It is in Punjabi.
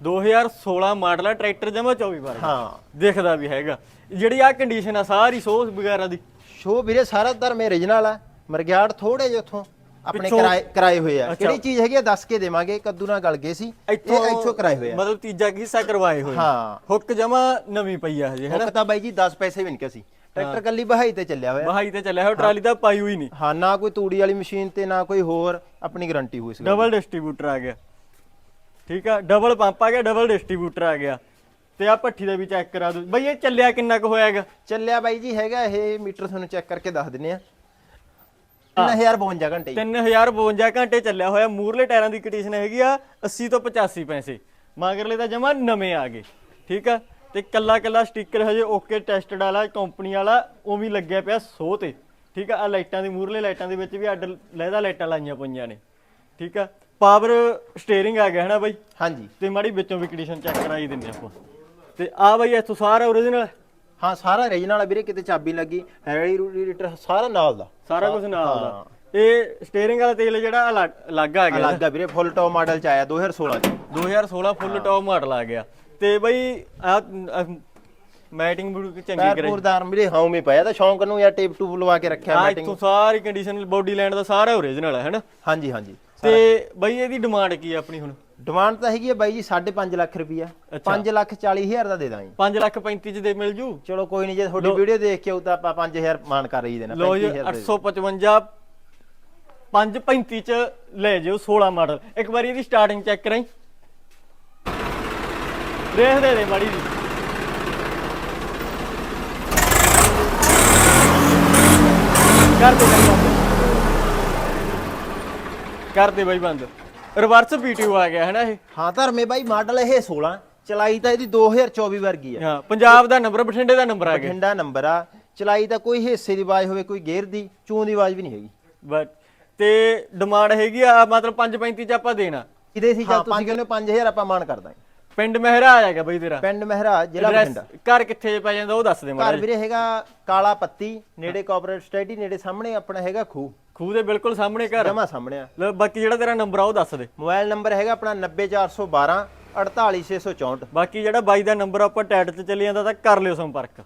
2016 ਮਾਡਲ ਆ ਟਰੈਕਟਰ ਜਮਾ 24 ਵਾਰ ਹਾਂ। ਦਿਖਦਾ ਵੀ ਹੈਗਾ। ਜਿਹੜੀ ਆ ਕੰਡੀਸ਼ਨ ਆ ਸਾਰੀ ਸੋਸ ਵਗੈਰਾ ਦੀ। ਸ਼ੋ ਵੀਰੇ ਸਾਰਾ ਧਰਮੇ origignal ਆ। ਮਰਗਿਆੜ ਥੋੜੇ ਜਿਹਾ ਉੱਥੋਂ ਆਪਣੇ ਕਿਰਾਏ ਕਿਰਾਏ ਹੋਏ ਆ। ਕਿਹੜੀ ਚੀਜ਼ ਹੈਗੀ ਆ ਦੱਸ ਕੇ ਦੇਵਾਂਗੇ। ਕੱਦੂ ਨਾਲ ਗਲ ਗਏ ਸੀ। ਇਹ ਇੱਥੋਂ ਕਿਰਾਏ ਹੋਏ ਆ। ਮਤਲਬ ਤੀਜਾ ਹਿੱਸਾ ਕਰਵਾਏ ਹੋਏ। ਹਾਂ। ਹੁੱਕ ਜਮਾ ਨਵੀਂ ਪਈ ਆ ਹਜੇ ਹੈਨਾ? ਹੁੱਕ ਤਾਂ ਬਾਈ ਜੀ 10 ਪੈਸੇ ਵੀ ਨਹੀਂ ਕਿਸੀ ਟਰੈਕਟਰ ਕੱਲੀ ਬਹਾਈ ਤੇ ਚੱਲਿਆ ਹੋਇਆ। ਬਹਾਈ ਤੇ ਚੱਲਿਆ ਹੋਇਆ ਟਰਾਲੀ ਤਾਂ ਪਾਈ ਹੋਈ ਨਹੀਂ। ਹਾਂ ਨਾ ਕੋਈ ਤੂੜੀ ਵਾਲੀ ਮਸ਼ੀਨ ਤੇ ਨਾ ਕੋਈ ਹੋਰ ਆਪਣੀ ਗਾਰੰਟੀ ਹੋਈ ਸੀ। ਡਬਲ ਡਿਸਟ੍ਰੀਬਿਊਟਰ ਆ ਗਿਆ। ਠੀਕ ਆ? ਡਬਲ ਪੰਪ ਆ ਗਿਆ ਡਬਲ ਡਿਸਟ੍ਰੀਬਿਊਟਰ ਆ ਗਿਆ। ਤੇ ਆ ਭੱਠੀ ਦਾ ਵੀ ਚੈੱਕ ਕਰਾ ਦੋ ਬਈ ਇਹ ਚੱਲਿਆ ਕਿੰਨਾ ਕੁ ਹੋਇਆਗਾ ਚੱਲਿਆ ਬਾਈ ਜੀ ਹੈਗਾ ਇਹ ਮੀਟਰ ਤੁਹਾਨੂੰ ਚੈੱਕ ਕਰਕੇ ਦੱਸ ਦਿੰਨੇ ਆ। 3052 ਘੰਟੇ ਜੀ। 3052 ਘੰਟੇ ਚੱਲਿਆ ਹੋਇਆ। ਮੂਰਲੇ ਟਾਇਰਾਂ ਦੀ ਕੰਡੀਸ਼ਨ ਹੈਗੀ ਆ 80 ਤੋਂ 85 ਪੈਸੇ। ਮਗਰਲੇ ਤਾਂ ਜਮਾ ਨਵੇਂ ਆ ਗਏ। ਠੀਕ ਆ? ਤੇ ਕੱਲਾ ਕੱਲਾ ਸਟicker ਹਜੇ ਓਕੇ ਟੈਸਟਡ ਵਾਲਾ ਕੰਪਨੀ ਵਾਲਾ ਉਹ ਵੀ ਲੱਗਿਆ ਪਿਆ ਸੋ ਤੇ। ਠੀਕ ਆ? ਆ ਲਾਈਟਾਂ ਦੀ ਮੂਰਲੇ ਲਾਈਟਾਂ ਦੇ ਵਿੱਚ ਵੀ ਅੱਡ ਲਹਿਦਾ ਲਾਈਟਾਂ ਲਾਈਆਂ ਪਈਆਂ ਨੇ। ਠੀਕ ਆ? ਪਾਵਰ ਸਟੀਅਰਿੰਗ ਆ ਗਿਆ ਹੈ ਨਾ ਬਾਈ? ਹਾਂਜੀ। ਤੇ ਮਾੜੀ ਵਿੱਚੋਂ ਵੀ ਕੰਡੀਸ਼ਨ ਚੈੱਕ ਕਰਾਈ ਦਿੰਦੇ ਆਪਾਂ। ਤੇ ਆ ਬਾਈ ਇੱਥੋਂ ਸਾਰਾ origignal ਹਾਂ ਸਾਰਾ origignal ਆ ਵੀਰੇ ਕਿਤੇ ਚਾਬੀ ਲੱਗੀ ਰੈਡੀਏਟਰ ਸਾਰਾ ਨਾਲ ਦਾ। ਸਾਰਾ ਕੁਝ ਨਾਲ ਦਾ। ਇਹ ਸਟੀਅਰਿੰਗ ਵਾਲਾ ਤੇਲ ਜਿਹੜਾ ਅਲੱਗ ਅਲੱਗ ਆ ਗਿਆ। ਅਲੱਗ ਆ ਵੀਰੇ ਫੁੱਲ ਟੌਪ ਮਾਡਲ ਚ ਆਇਆ 2016 ਚ। 2016 ਫੁੱਲ ਟੌਪ ਮਾਡਲ ਆ ਗਿਆ। ਤੇ ਬਈ ਆ ਮੈਟਿੰਗ ਬੜੂ ਚੰਗੀ ਕਰਾਈ। ਪੈਰਪੂਰਦਾਰ ਵੀਰੇ ਹਉਮੇ ਪਿਆ ਤਾਂ ਸ਼ੌਂਕ ਨੂੰ ਯਾ ਟੇਪ ਟੂਪ ਲਵਾ ਕੇ ਰੱਖਿਆ ਆ ਮੈਟਿੰਗ। ਇੱਥੋਂ ਸਾਰੀ ਕੰਡੀਸ਼ਨ ਬੋਡੀ ਲੈਂਡ ਦਾ ਸਾਰਾ origignal ਹੈ ਹੈਨਾ? ਹਾਂਜੀ ਹਾਂਜੀ। ਤੇ ਬਈ ਇਹਦੀ ਡਿਮਾਂਡ ਕੀ ਆ ਆਪਣੀ ਹੁਣ? ਡਿਮਾਂਡ ਤਾਂ ਹੈਗੀ ਹੈ ਬਾਈ ਜੀ 5.5 ਲੱਖ ਰੁਪਈਆ। 5 ਲੱਖ 40 ਹਜ਼ਾਰ ਦਾ ਦੇ ਦਾਂਗੇ। 5 ਲੱਖ 35 ਚ ਦੇ ਮਿਲ ਜੂ? ਚਲੋ ਕੋਈ ਨਹੀਂ ਜੇ ਤੁਹਾਡੀ ਵੀਡੀਓ ਦੇਖ ਕੇ ਆਉ ਤਾਂ ਆਪਾਂ 5000 ਮਾਨ ਕਰ ਹੀ ਦੇਣਾ ਲੋ ਜੀ 35000 ਦੇ 855 535 ਚ ਲੈ ਜਿਓ 16 ਮਾਡਲ। ਇੱਕ ਵਾਰੀ ਇਹਦੀ ਸਟਾਰਟਿੰਗ ਚੈੱਕ ਕਰਾਈ। ਦੇਖ ਦੇ ਦੇ ਮਾੜੀ ਜੀ। ਕਰ ਦੇ ਕਰ ਬੰਦ ਕਰ ਦੇ ਬਾਈ ਬੰਦ। ਰਿਵਰਸ ਪੀਟੀਓ ਆ ਗਿਆ ਹੈ ਨਾ ਇਹ? ਹਾਂ ਧਰਮੇ ਬਾਈ ਮਾਡਲ ਇਹ 16 ਚਲਾਈ ਤਾਂ ਇਹਦੀ 2024 ਵਰਗੀ ਆ। ਹਾਂ ਪੰਜਾਬ ਦਾ ਨੰਬਰ ਬਠਿੰਡੇ ਦਾ ਨੰਬਰ ਆ ਗਿਆ। ਬਠਿੰਡਾ ਨੰਬਰ ਆ ਚਲਾਈ ਤਾਂ ਕੋਈ ਹਿੱਸੇ ਦੀ ਆਵਾਜ਼ ਹੋਵੇ ਕੋਈ ਗੇਅਰ ਦੀ ਚੂੰ ਦੀ ਆਵਾਜ਼ ਵੀ ਨਹੀਂ ਹੈਗੀ। ਬਟ ਤੇ ਡਿਮਾਂਡ ਹੈਗੀ ਆ ਮਤਲਬ 535 ਚ ਆਪਾਂ ਦੇਣਾ। ਇਹਦੇ ਸੀ ਜਦ ਤੁਸੀਂ ਕਹਿੰਦੇ ਹੋ 5000 ਆਪਾਂ ਮਾਨ ਕਰ ਦਾਂਗੇ ਪਿੰਡ ਮਹਿਰਾ ਆ ਜਾਏਗਾ ਬਈ ਤੇਰਾ। ਪਿੰਡ ਮਹਿਰਾਜ ਜ਼ਿਲ੍ਹਾ ਬਠਿੰਡਾ। ਘਰ ਕਿੱਥੇ ਪੈ ਜਾਂਦਾ ਉਹ ਦੱਸ ਦੇ ਘਰ ਮਾੜਾ ਵੀਰੇ ਹੈਗਾ ਕਾਲਾ ਪੱਤੀ ਨੇੜੇ ਕੋਆਪਰੇਟ ਸਟੇਡੀ ਨੇੜੇ ਸਾਹਮਣੇ ਆਪਣਾ ਹੈਗਾ ਖੂਹ। ਖੂਹ ਦੇ ਬਿਲਕੁਲ ਸਾਹਮਣੇ ਘਰ। ਜਮਾ ਸਾਹਮਣੇ ਆ। ਲੈ ਬਾਕੀ ਜਿਹੜਾ ਤੇਰਾ ਨੰਬਰ ਆ ਉਹ ਦੱਸ ਦੇ। ਮੋਬਾਈਲ ਨੰਬਰ ਹੈਗਾ ਆਪਣਾ 90412 48664 ਬਾਕੀ ਜਿਹੜਾ ਬਾਈ ਦਾ ਨੰਬਰ ਆਪਾਂ ਟੈਟ ਤੇ ਚੱਲੀ ਜਾਂਦਾ ਤਾਂ ਕਰ ਲਿਓ ਸੰਪਰਕ।